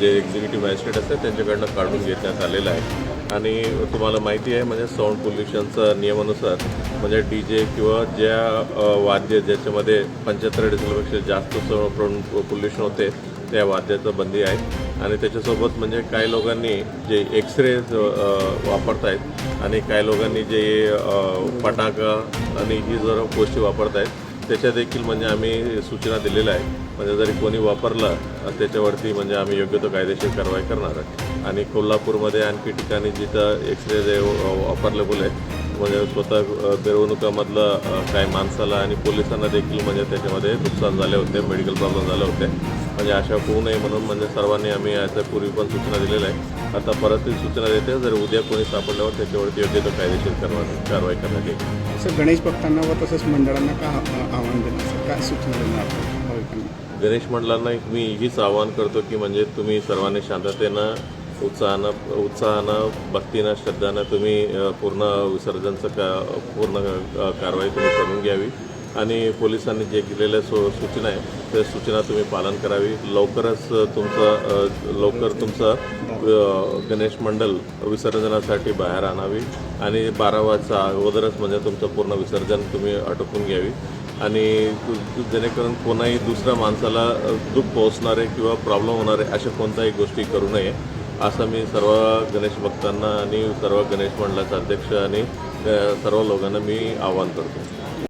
जे executive magistrate असतात त्यांच्याकडनं काढून घेण्यात आलेलं आहे. आणि तुम्हाला माहिती आहे म्हणजे साऊंड पोल्युशनचा नियमानुसार म्हणजे डी जे किंवा ज्या वाद्य ज्याच्यामध्ये पंच्याहत्तर डिझेलपेक्षा जास्त साऊंड पोल्युशन होते त्या वाद्याचं बंदी आहे. आणि त्याच्यासोबत म्हणजे काही लोकांनी जे एक्सरे वापरत आहेत आणि काही लोकांनी जे फटाका आणि ही जर गोष्टी वापरत आहेत त्याच्या देखील म्हणजे आम्ही सूचना दिलेल्या आहे म्हणजे जरी कोणी वापरलं त्याच्यावरती म्हणजे आम्ही योग्य तो कायदेशीर कारवाई करणार आहे. आणि कोल्हापूरमध्ये आणखी ठिकाणी जिथं एक्सरे जे वापरलेबल आहे म्हणजे स्वतः मिरवणुकामधलं काही माणसाला आणि पोलिसांना देखील म्हणजे त्याच्यामध्ये नुकसान झाले होते मेडिकल प्रॉब्लेम झाले होते. म्हणजे अशा होऊ नये म्हणून म्हणजे सर्वांनी आम्ही याच्या पूर्वी पण सूचना दिलेल्या आहे आता परत ती सूचना देते. जर उद्या कोणी सापडल्यावर त्याच्यावरती योग्य तो कायदेशीर कारवाई कारवाई करण्यात येईल. असं गणेश भक्तांना व तसंच मंडळांना का आव्हान देणार? काय सूचना देणार गणेश मंडळांना एक मी हीच आवाहन करतो की म्हणजे तुम्ही सर्वांनी शांततेनं उत्साहानं उत्साहानं भक्तीनं श्रद्धानं तुम्ही पूर्ण विसर्जनचं का पूर्ण कारवाई तुम्ही करून घ्यावी. आणि पोलिसांनी जे केलेल्या सो सूचना आहे त्या सूचना तुम्ही पालन करावी. लवकरच तुमचं लवकर तुमचं गणेश मंडल विसर्जनासाठी बाहेर आणावी आणि बारा वाजता अगोदरच म्हणजे तुमचं पूर्ण विसर्जन तुम्ही अटकून घ्यावी. आणि जेणेकरून कोणाही दुसऱ्या माणसाला दुःख पोहोचणारे किंवा प्रॉब्लेम होणारे अशा कोणत्याही गोष्टी करू नये असं मी सर्व गणेश भक्तांना आणि सर्व गणेश मंडळाचा अध्यक्ष आणि सर्व लोकांना मी आवाहन करतो.